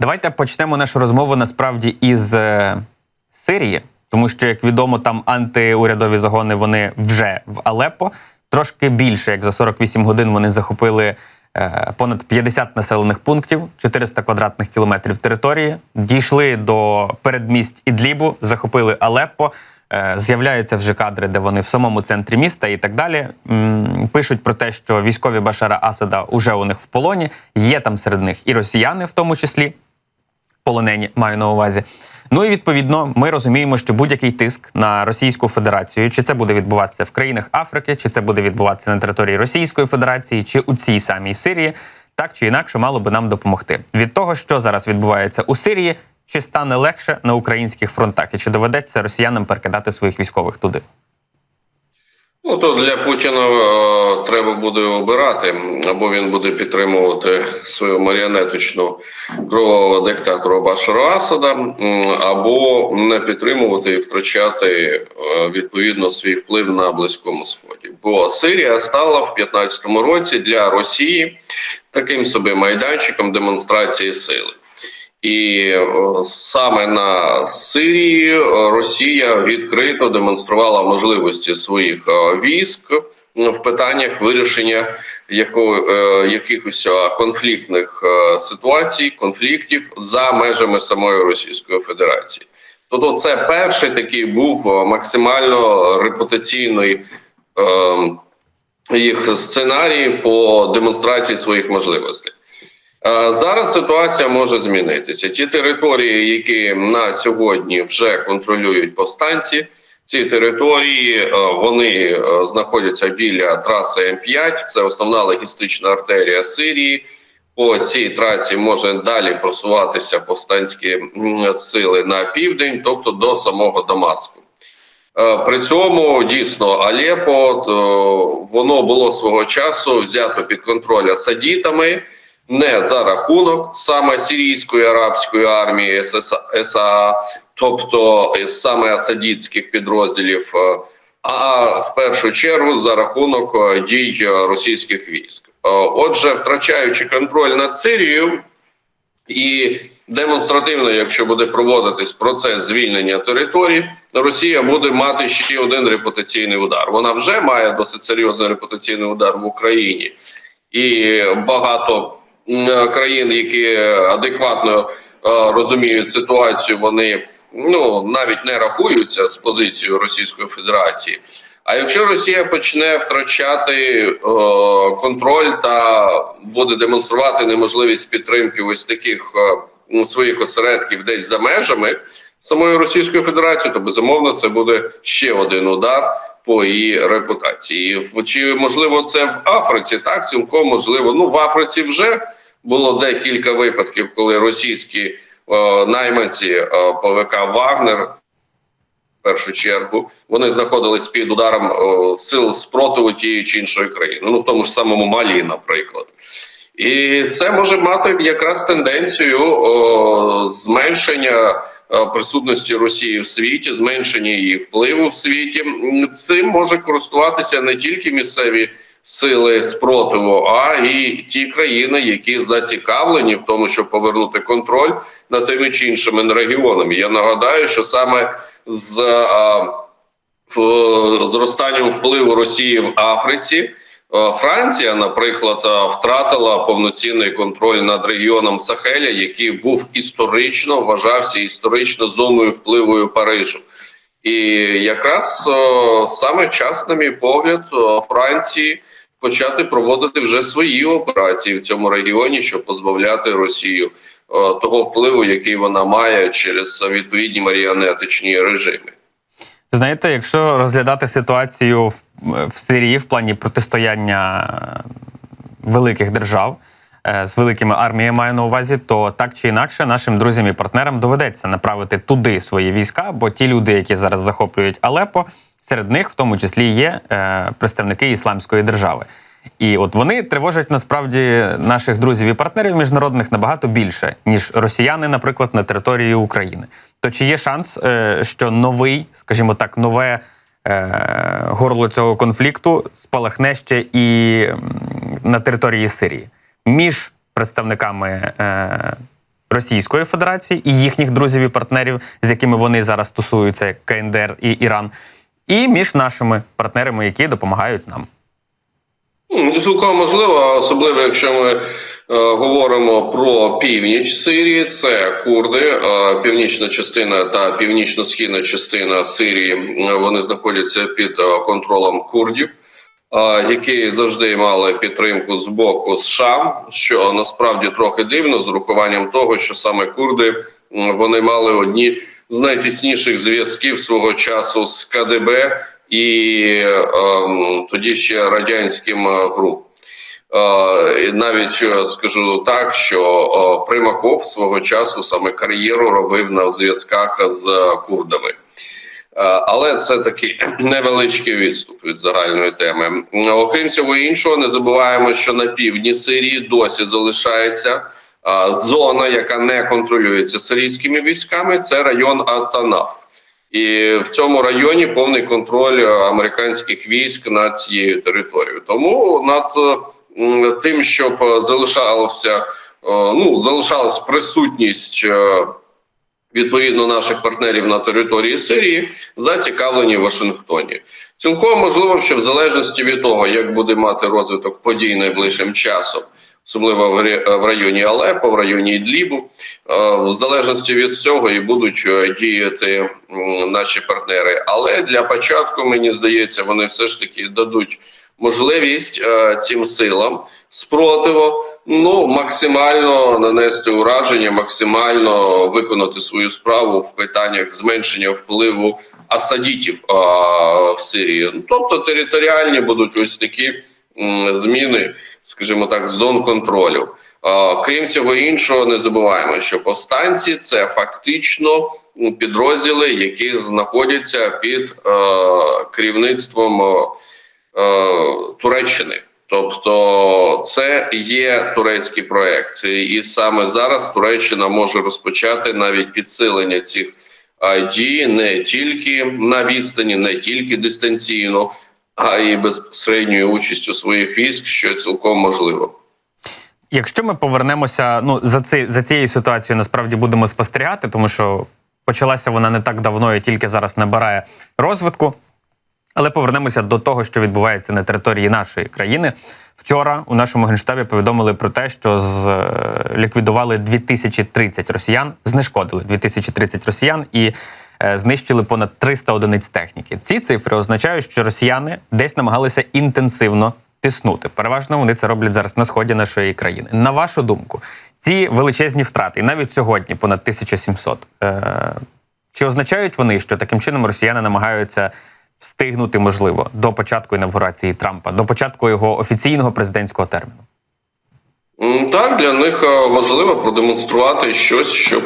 Давайте почнемо нашу розмову насправді із е, Сирії, тому що, як відомо, там антиурядові загони вони вже в Алеппо. Трошки більше, як за 48 годин, вони захопили е, понад 50 населених пунктів, 400 квадратних кілометрів території. Дійшли до передмість Ідлібу, захопили Алеппо. Е, З'являються вже кадри, де вони в самому центрі міста і так далі. Пишуть про те, що військові Башара Асада уже у них в полоні. Є там серед них і росіяни, в тому числі полонені, маю на увазі. Ну і відповідно, ми розуміємо, що будь-який тиск на Російську Федерацію, чи це буде відбуватися в країнах Африки, чи це буде відбуватися на території Російської Федерації, чи у цій самій Сирії, так чи інакше мало би нам допомогти. Від того, що зараз відбувається у Сирії, чи стане легше на українських фронтах, і чи доведеться росіянам перекидати своїх військових туди? Ну то для Путіна е, треба буде обирати, або він буде підтримувати свою маріонеточну кровавого диктатора Башара Асада, або не підтримувати і втрачати е, відповідно свій вплив на близькому сході. Бо Сирія стала в 15-му році для Росії таким собі майданчиком демонстрації сили. І е, саме на Сирії Росія відкрито демонструвала можливості своїх е, військ в питаннях вирішення е, якихось конфліктних ситуацій, конфліктів за межами самої Російської Федерації. Тобто, це перший такий був максимально репутаційний е, їх сценарій по демонстрації своїх можливостей. Е, Зараз ситуація може змінитися. Ті території, які на сьогодні вже контролюють повстанці, ці території е, вони е, знаходяться біля траси М5, це основна логістична артерія Сирії. По цій трасі може далі просуватися повстанські сили на південь, тобто до самого Дамаску. При цьому дійсно Алепо воно було свого часу взято під контроль асадітами не за рахунок саме сирійської арабської армії СС- тобто саме асадітських підрозділів, е, а в першу чергу за рахунок е, дій російських військ. Е, Отже, втрачаючи контроль над Сирією, і демонстративно, якщо буде проводитись процес звільнення територій, Росія буде мати ще один репутаційний удар. Вона вже має досить серйозний репутаційний удар в Україні, і багато країн, які адекватно е, розуміють ситуацію, вони ну навіть не рахуються з позицією Російської Федерації. А якщо Росія почне втрачати е, контроль та буде демонструвати неможливість підтримки ось таких е, ну, своїх осередків десь за межами самої Російської Федерації, то безумовно це буде ще один удар по її репутації. Чи можливо це в Африці? Так, цілком можливо. Ну в Африці вже було декілька випадків, коли російські е, найманці е, ПВК Вагнер в першу чергу вони знаходились під ударом о, сил спротиву тієї чи іншої країни, ну в тому ж самому Малі, наприклад. І це може мати якраз тенденцію о, зменшення е, присутності Росії в світі, зменшення її впливу в світі. Цим може користуватися не тільки місцеві сили спротиву, а і ті країни, які зацікавлені в тому, щоб повернути контроль над тими чи іншими регіонами. Я нагадаю, що саме з зростанням впливу Росії в Африці. е, Франція, наприклад, е, втратила повноцінний контроль над регіоном Сахеля, який був історично вважався історично зоною впливу Парижу. І якраз е, саме час, на мій погляд, е, Франції почати проводити вже свої операції в цьому регіоні, щоб позбавляти Росію е, того впливу, який вона має через відповідні маріонетичні режими. Знаєте, якщо розглядати ситуацію в, в Сирії в плані протистояння е, великих держав з великими арміями, маю на увазі, то так чи інакше нашим друзям і партнерам доведеться направити туди свої війська, бо ті люди, які зараз захоплюють Алепо, серед них в тому числі є е, представники ісламської держави. І от вони тривожать насправді наших друзів і партнерів міжнародних набагато більше, ніж росіяни, наприклад, на території України. То чи є шанс, е, що новий, скажімо так, нове е, горло цього конфлікту спалахне ще і на території Сирії між представниками е, Російської Федерації і їхніх друзів і партнерів, з якими вони зараз тусуються, як КНДР і Іран, і між нашими партнерами, які допомагають нам. Ну, Цілком можливо, особливо якщо ми е, говоримо про північ Сирії, це курди, е, північна частина та північно-східна частина Сирії. е, Вони знаходяться під е, контролем курдів, які завжди мали підтримку з боку США, що насправді трохи дивно з урахуванням того, що саме курди вони мали одні з найтісніших зв'язків свого часу з КДБ і ем, тоді ще радянським е, ГРУ. Е, і навіть е, скажу так, що Примаков свого часу саме кар'єру робив на зв'язках з е, курдами. Е, Але це такий невеличкий відступ від загальної теми. Окрім цього іншого, не забуваємо, що на півдні Сирії досі залишається зона, яка не контролюється сирійськими військами. Це район Ат-Танаф. І в цьому районі повний контроль е, американських військ над цією територією. Тому над е, тим, щоб е, залишалося е, ну залишалась присутність. Відповідно наших партнерів на території Сирії зацікавлені в Вашингтоні. Цілком можливо, що в залежності від того, як буде мати розвиток подій найближчим часом, особливо в районі Алепо, в районі Ідлібу, е, в залежності від цього і будуть е, діяти наші партнери. Але для початку мені здається, вони все ж таки дадуть можливість е, цим силам спротиву ну максимально нанести ураження, максимально виконати свою справу в питаннях зменшення впливу асадітів а, в Сирії. Тобто територіальні будуть ось такі зміни, скажімо так, зон контролю. Крім всього іншого, не забуваємо, що повстанці це фактично підрозділи, які знаходяться під е, керівництвом е, е, Туреччини. Тобто це є турецький проект, і саме зараз Туреччина може розпочати навіть підсилення цих дій не тільки на відстані, не тільки дистанційно, а й безпосередньою участю своїх військ, що цілком можливо. Якщо ми повернемося, ну за ци, за цією ситуацією насправді будемо спостерігати, тому що почалася вона не так давно і тільки зараз набирає розвитку. Але повернемося до того, що відбувається на території нашої країни. Вчора у нашому генштабі повідомили про те, що з, е, ліквідували 2030 росіян, знешкодили 2030 росіян і е, знищили понад 300 одиниць техніки. Ці цифри означають, що росіяни десь намагалися інтенсивно тиснути. Переважно вони це роблять зараз на сході нашої країни. На вашу думку, ці величезні втрати, і навіть сьогодні понад 1700, е, чи означають вони, що таким чином росіяни намагаються встигнути, можливо, до початку інавгурації Трампа, до початку його офіційного президентського терміну? Так, для них е, важливо продемонструвати щось, щоб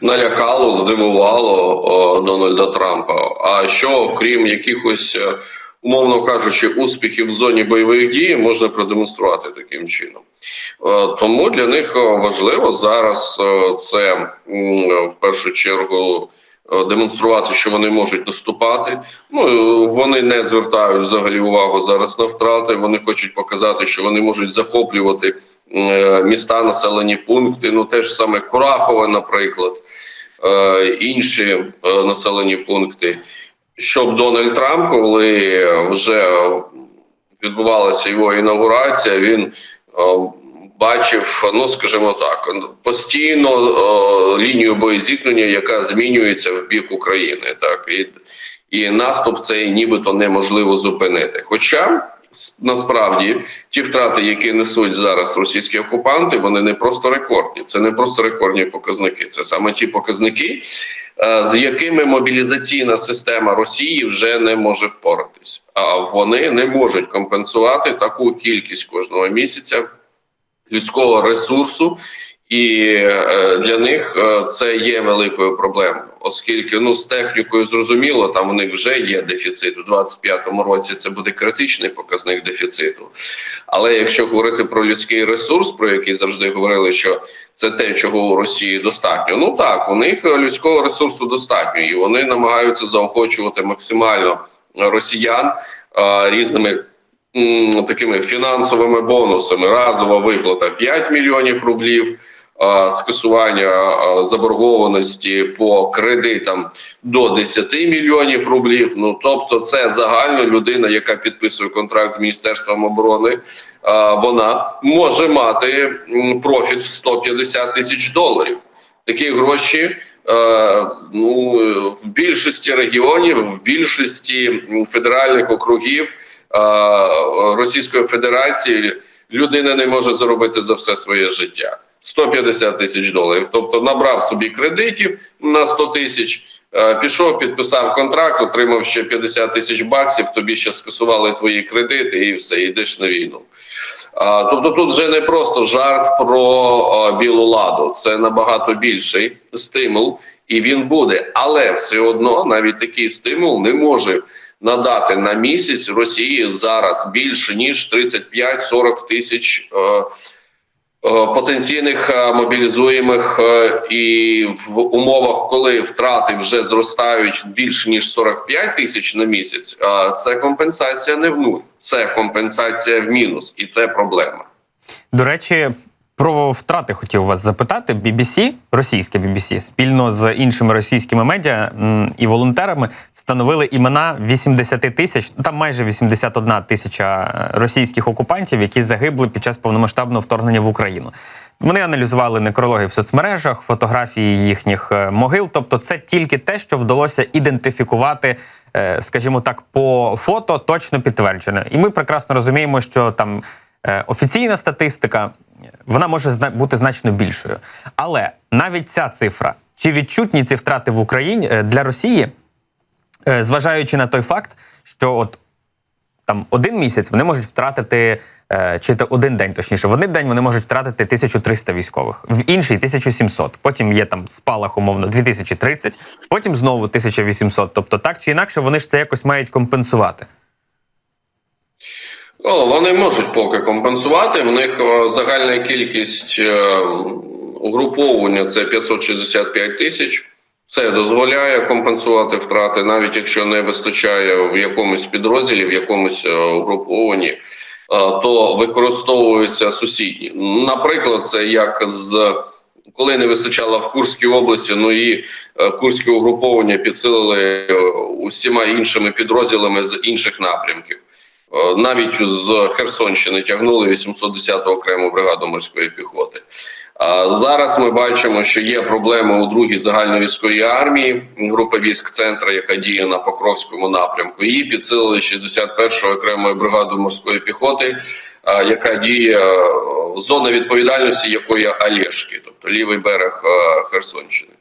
налякало, здивувало Дональда Трампа. А що, крім якихось, е, умовно кажучи, успіхів в зоні бойових дій, можна продемонструвати таким чином. Е, Тому для них е, важливо зараз е, це в першу чергу. Е, Демонструвати, що вони можуть наступати. Ну е, вони не звертають взагалі увагу зараз на втрати. Вони хочуть показати, що вони можуть захоплювати е, міста, населені пункти. Ну теж саме Курахове, наприклад, інші населені пункти. Щоб Дональд Трамп, коли вже відбувалася його інаугурація, він бачив, ну скажімо так, постійно е, лінію боєзіткнення, яка змінюється в бік України, так і, і наступ цей нібито неможливо зупинити. Хоча насправді ті втрати, які несуть зараз російські окупанти, вони не просто рекордні. Це не просто рекордні показники. Це саме ті показники, е, з якими мобілізаційна система Росії вже не може впоратись. А вони не можуть компенсувати таку кількість кожного місяця людського ресурсу, і е, для них е, це є великою проблемою, оскільки ну з технікою зрозуміло, там у них вже є дефіцит у 25-му році. Це буде критичний показник дефіциту. Але якщо говорити про людський ресурс, про який завжди говорили, що це те, чого у Росії достатньо. Ну так, у них людського ресурсу достатньо, і вони намагаються заохочувати максимально росіян е, різними такими фінансовими бонусами. Разова виплата 5 мільйонів рублів. скасування заборгованості по кредитам до 10 мільйонів рублів. Ну тобто, це загально людина, яка підписує контракт з міністерством оборони. Вона може мати профіт в 150 тисяч доларів. Такі гроші. Ну, в більшості регіонів, в більшості федеральних округів Російської Федерації людина не може заробити за все своє життя. 150 тисяч доларів. Тобто набрав собі кредитів на 100 тисяч, е, пішов, підписав контракт, отримав ще 50 тисяч баксів. Тобі ще скасували твої кредити, і все, йдеш на війну. Тобто тут вже не просто жарт про білу ладу, це набагато більший стимул, і він буде. Але все одно навіть такий стимул не може надати на місяць Росії зараз більше ніж 35-40 тисяч е, е, потенційних е, мобілізуємих, і в умовах, коли втрати вже зростають більше ніж 45 тисяч на місяць, це компенсація не в нуль, це компенсація в мінус, і це проблема. До речі, про втрати хотів вас запитати. BBC, російське BBC, спільно з іншими російськими медіа і волонтерами встановили імена 80 тисяч, там майже 81 тисяча е, російських окупантів, які загибли під час повномасштабного вторгнення в Україну. Вони аналізували некрологи в соцмережах, фотографії їхніх е, могил. Тобто, це тільки те, що вдалося ідентифікувати, е, скажімо так, по фото точно підтверджене. І ми прекрасно розуміємо, що там офіційна статистика вона може бути значно більшою. Але навіть ця цифра, чи відчутні ці втрати в Україні е, для Росії, е, зважаючи на той факт, що от там один місяць вони можуть втратити, е, чи то один день, точніше, в один день вони можуть втратити 1300 військових, в інший 1700. Потім є там спалах, умовно, 2030, потім знову 1800. Тобто, так чи інакше, вони ж це якось мають компенсувати. Ну, вони можуть поки компенсувати. В них е, загальна кількість е, угруповання це 565 тисяч. Це дозволяє компенсувати втрати, навіть якщо не вистачає в якомусь підрозділі, в якомусь е, угрупованні, то використовуються сусідні. Наприклад, це як з коли не вистачало в Курській області, ну і курське угруповання підсилили усіма іншими підрозділами з інших напрямків. Е, Навіть з Херсонщини тягнули 810 окрему бригаду морської піхоти. Зараз ми бачимо, що є проблема у другій загальновійської армії, група військ центра, яка діє на Покровському напрямку. Її підсилили 61-ю окремою бригадою морської піхоти, яка діє е, зона відповідальності якої Олешки, тобто лівий берег е, Херсонщини.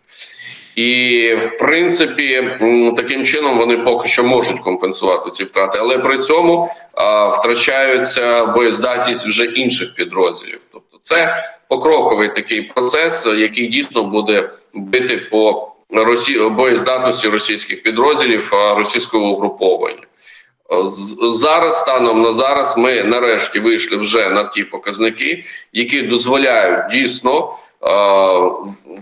І в принципі, таким чином вони поки що можуть компенсувати ці втрати, але при цьому а, втрачаються боєздатність вже інших підрозділів. Тобто, це покроковий такий процес, який дійсно буде бити по росі... боєздатності російських підрозділів російського угруповання. Зараз, станом на зараз, ми нарешті вийшли вже на ті показники, які дозволяють дійсно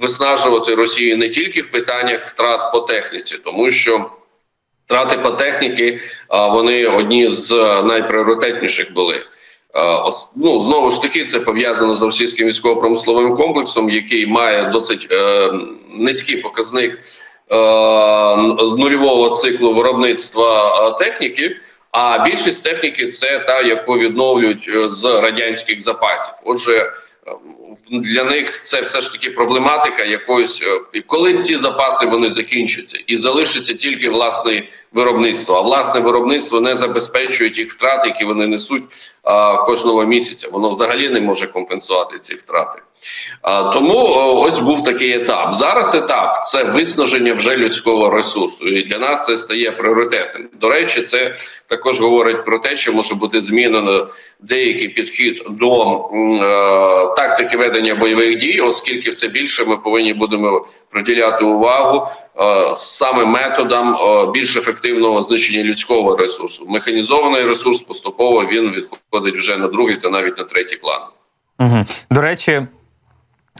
виснажувати Росію не тільки в питаннях втрат по техніці, тому що втрати по техніці е, вони одні з найпріоритетніших були. Е, Ну знову ж таки, це пов'язано з російським військово-промисловим комплексом, який має досить е, низький показник е, нульового циклу виробництва е, техніки. А більшість техніки це та, яку відновлюють е, з радянських запасів. Отже, е, для них це все ж таки проблематика якоїсь е, колись ці запаси вони закінчаться і залишиться тільки власне виробництво. А власне виробництво не забезпечує тих втрат, які вони несуть а, кожного місяця. Воно взагалі не може компенсувати ці втрати. А, тому ось був такий етап. Зараз етап це виснаження вже людського ресурсу, і для нас це стає пріоритетним. До речі, це також говорить про те, що може бути змінено деякий підхід до е, тактики ведення бойових дій, оскільки все більше ми повинні будемо приділяти увагу е, саме методам е, більш ефективного знищення людського ресурсу. Механізований ресурс поступово він відходить вже на другий та навіть на третій план. Угу. До речі,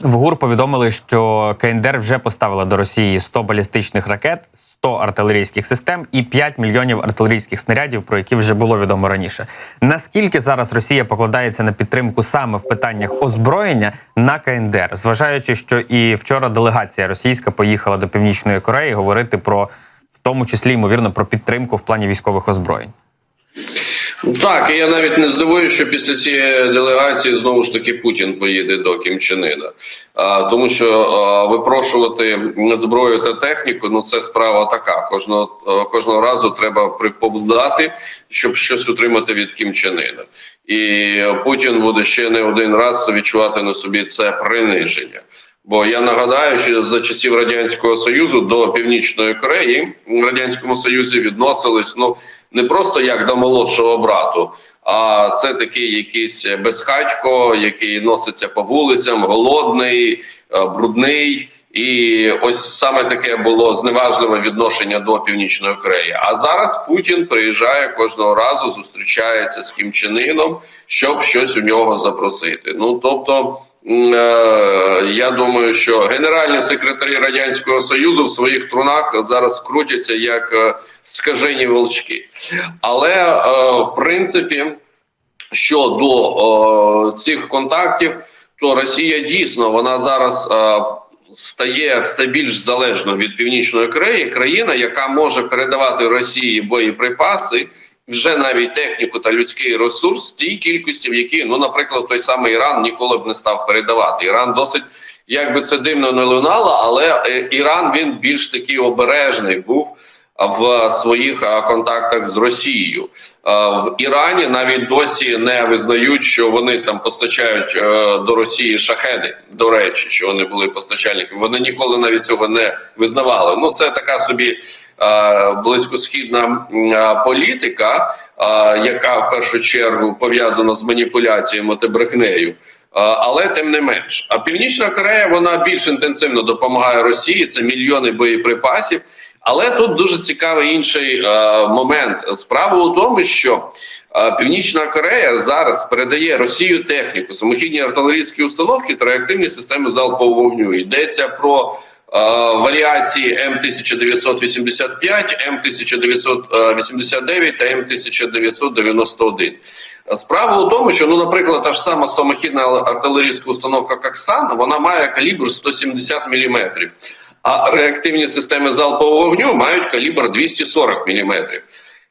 В ГУР повідомили, що КНДР вже поставила до Росії 100 балістичних ракет, 100 артилерійських систем і 5 мільйонів артилерійських снарядів, про які вже було відомо раніше. Наскільки зараз Росія покладається на підтримку саме в питаннях озброєння на КНДР, зважаючи, що і вчора делегація російська поїхала до Північної Кореї говорити про в тому числі ймовірно про підтримку в плані військових озброєнь. Так, і я навіть не здивуюся, що після цієї делегації знову ж таки Путін поїде до Кім Чен Іна. А, тому що а, випрошувати зброю та техніку ну це справа така. Кожного кожного разу треба приповзати, щоб щось отримати від Кім Чен Іна. І Путін буде ще не один раз відчувати на собі це приниження. Бо я нагадаю, що за часів радянського союзу до північної Кореї в радянському союзі відносились ну не просто як до молодшого брату, а це такий якийсь безхатько, який носиться по вулицям, голодний, е, брудний. І ось саме таке було зневажливе відношення до північної Кореї. А зараз Путін приїжджає кожного разу, зустрічається з Кім Чен Іном, щоб щось у нього запросити. Ну тобто. Е, Я думаю, що генеральні секретарі радянського союзу в своїх трунах зараз крутяться як е, скажені волчки. Але е, в принципі, щодо цих контактів, то Росія дійсно вона зараз стає все більш залежною від північної Кореї, країна, яка може передавати Росії боєприпаси. Вже навіть техніку та людський ресурс в тій кількості, в якій, ну, наприклад, той самий Іран ніколи б не став передавати. Іран досить, як би це дивно не лунало, але е, Іран він більш такий обережний був в своїх контактах з Росією. В Ірані навіть досі не визнають, що вони там постачають е, до Росії шахеди. До речі, що вони були постачальниками. Вони ніколи навіть цього не визнавали. Ну це така собі е, близькосхідна е, політика, яка в першу чергу пов'язана з маніпуляціями та брехнею. Але тим не менш, а Північна Корея вона більш інтенсивно допомагає Росії. Це мільйони боєприпасів. Але тут дуже цікавий інший е, момент. Справа у тому, що е, Північна Корея зараз передає Росію техніку, самохідні артилерійські установки та реактивні системи залпового вогню. Йдеться про е, варіації М1985, М1989 та М1991. Справа у тому, що ну, наприклад, та ж сама самохідна артилерійська установка Каксан, вона має калібр 170 мм. А реактивні системи залпового вогню мають калібр 240 мм.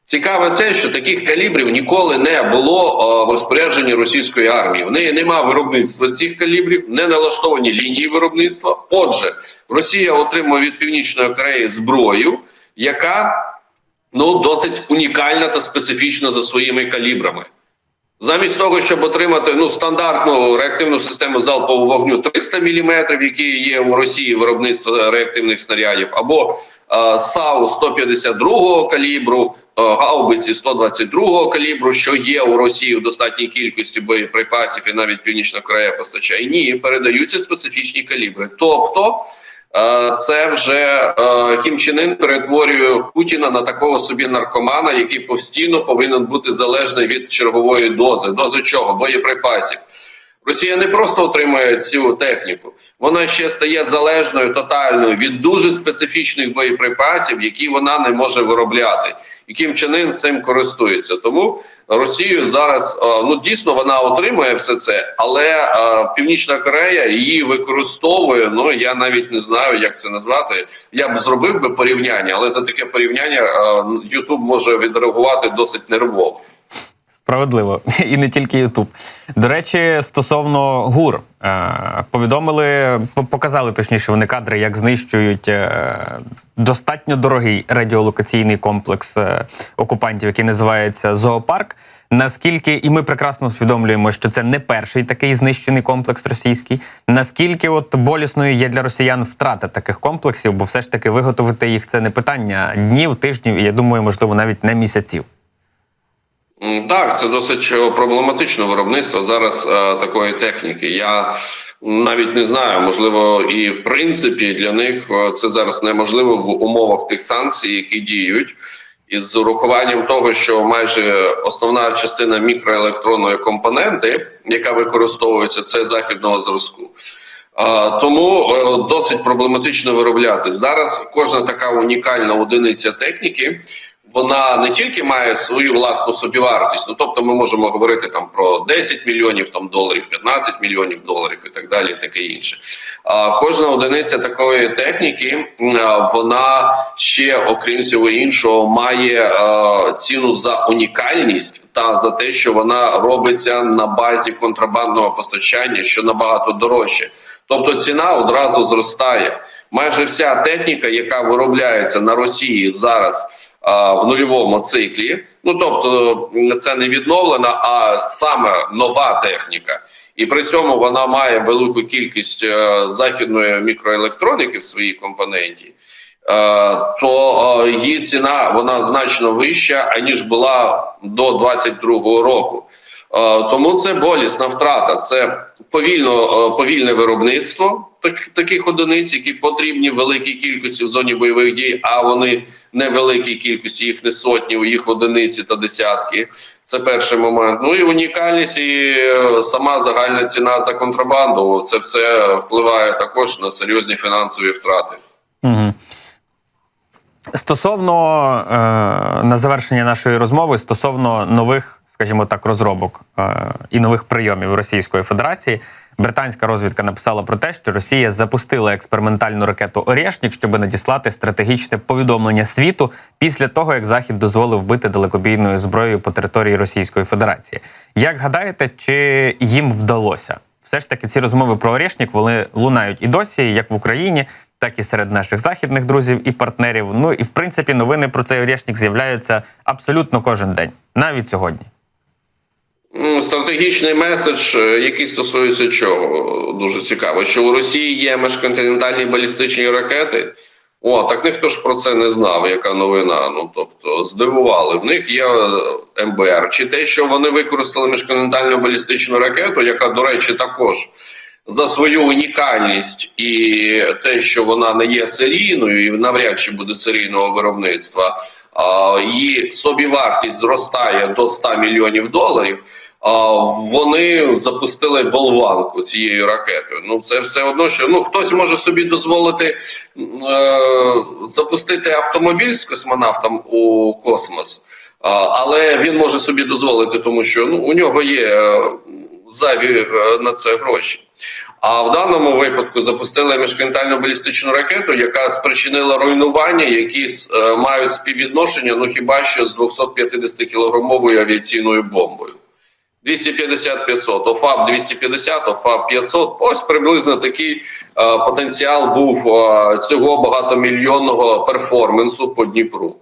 Цікаве те, що таких калібрів ніколи не було о, в розпорядженні російської армії. В неї немає виробництва цих калібрів, не налаштовані лінії виробництва. Отже, Росія отримує від Північної Кореї зброю, яка ну досить унікальна та специфічна за своїми калібрами. Замість того, щоб отримати ну стандартну реактивну систему залпового вогню 300 мм, які є у Росії виробництво реактивних снарядів, або е, САУ 152 калібру, е, гаубиці 122 калібру, що є у Росії в достатній кількості боєприпасів, і навіть Північна Корея постачає. Ні, передаються специфічні калібри. Тобто це вже е, Кім Чен Ін перетворює Путіна на такого собі наркомана, який постійно повинен бути залежний від чергової дози. Дози чого? Боєприпасів. Росія не просто отримує цю техніку, вона ще стає залежною тотальною від дуже специфічних боєприпасів, які вона не може виробляти. І Кім Чен цим користується. Тому Росію зараз е, ну дійсно вона отримує все це, але е, Північна Корея її використовує. Ну я навіть не знаю, як це назвати. Я б зробив би порівняння, але за таке порівняння Ютуб може відреагувати досить нервово. Справедливо, і не тільки Ютуб. До речі, стосовно ГУР, е, повідомили, показали точніше вони кадри, як знищують е, достатньо дорогий радіолокаційний комплекс е, окупантів, який називається Зоопарк. Наскільки, і ми прекрасно усвідомлюємо, що це не перший такий знищений комплекс російський. Наскільки от болісною є для росіян втрата таких комплексів, бо все ж таки виготовити їх це не питання днів, тижнів, і я думаю, можливо, навіть не місяців. Так, це досить е, проблематичне виробництво зараз е, такої техніки. Я навіть не знаю, можливо, і в принципі для них е, це зараз неможливо в умовах тих санкцій, які діють, із урахуванням того, що майже основна частина мікроелектронної компоненти, яка використовується, це західного зразку. А, Тому досить проблематично виробляти. Зараз кожна така унікальна одиниця техніки. Вона не тільки має свою власну собівартість, ну тобто ми можемо говорити там про 10 мільйонів там доларів, 15 мільйонів доларів і так далі, таке інше. А кожна одиниця такої техніки, вона ще, окрім всього іншого, має е, ціну за унікальність та за те, що вона робиться на базі контрабандного постачання, що набагато дорожче. Тобто ціна одразу зростає. Майже вся техніка, яка виробляється на Росії зараз в нульовому циклі, ну тобто це не відновлена, а саме нова техніка. І при цьому вона має велику кількість е, західної мікроелектроніки в своїй компоненті, е, то е, її ціна вона значно вища, аніж була до 22-го року. Е, Тому це болісна втрата. Це повільно е, повільне виробництво таких одиниць, які потрібні в великій кількості в зоні бойових дій, а вони не в великій кількості, їх не сотні, їх одиниці та десятки. Це перший момент. Ну і унікальність, і е, сама загальна ціна за контрабанду. Це все впливає також на серйозні фінансові втрати. Угу. Стосовно е, на завершення нашої розмови, стосовно нових, скажімо так, розробок е, і нових прийомів Російської Федерації, британська розвідка написала про те, що Росія запустила експериментальну ракету Орєшнік, щоб надіслати стратегічне повідомлення світу після того, як Захід дозволив бити далекобійною зброєю по території Російської Федерації. Як гадаєте, чи їм вдалося? Все ж таки, ці розмови про Орєшнік вони лунають і досі, як в Україні, так і серед наших західних друзів і партнерів. Ну і в принципі, новини про цей Орєшнік з'являються абсолютно кожен день, навіть сьогодні. Ну, Стратегічний меседж, е, який стосується чого, дуже цікаво, що у Росії є міжконтинентальні балістичні ракети. О, так ніхто ж про це не знав, яка новина. Ну тобто здивували. В них є е, МБР. Чи те, що вони використали міжконтинентальну балістичну ракету, яка, до речі, також за свою унікальність і те, що вона не є серійною, і навряд чи буде серійного виробництва, її собівартість зростає до 100 мільйонів доларів. Вони запустили болванку цією ракетою. Ну це все одно, що ну хтось може собі дозволити е, запустити автомобіль з космонавтом у космос, але він може собі дозволити, тому що ну у нього є е, зайві е, на це гроші. А в даному випадку запустили міжконтинентальну балістичну ракету, яка спричинила руйнування, які е, мають співвідношення, ну хіба що з 250 кілограмовою авіаційною бомбою. 250-500, ОФАП 250, ОФАП 500. Ось приблизно такий е, потенціал був е, цього багатомільйонного перформансу по Дніпру.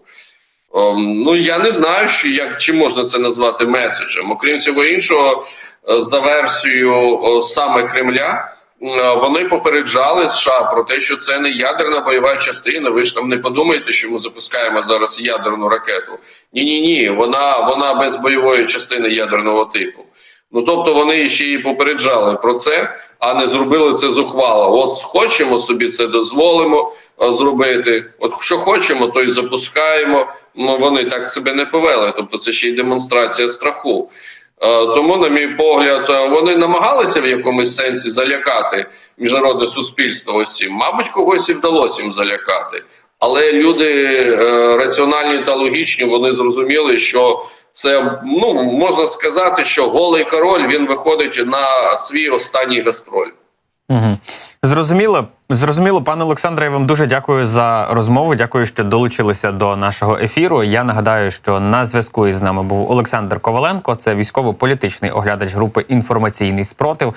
Ем, ну я не знаю, що як чи можна це назвати меседжем. Окрім всього іншого, е, за версією саме Кремля. е, Вони попереджали США про те, що це не ядерна бойова частина. Ви ж там не подумайте, що ми запускаємо зараз ядерну ракету. Ні, ні, ні, вона вона без бойової частини ядерного типу. Ну тобто вони ще і попереджали про це, а не зробили це зухвало. От хочемо собі це дозволимо зробити. От що хочемо, то й запускаємо. Ну вони так себе не повели. Тобто, це ще й демонстрація страху. Е, Тому, на мій погляд, е, вони намагалися в якомусь сенсі залякати міжнародне суспільство. Ось. Мабуть, когось і вдалося їм залякати. Але люди е, раціональні та логічні, вони зрозуміли, що це ну можна сказати, що голий король він виходить на свій останній гастроль. Угу. Зрозуміло, зрозуміло, пане Олександре, я вам дуже дякую за розмову. Дякую, що долучилися до нашого ефіру. Я нагадаю, що на зв'язку із нами був Олександр Коваленко, це військово-політичний оглядач групи інформаційний спротив.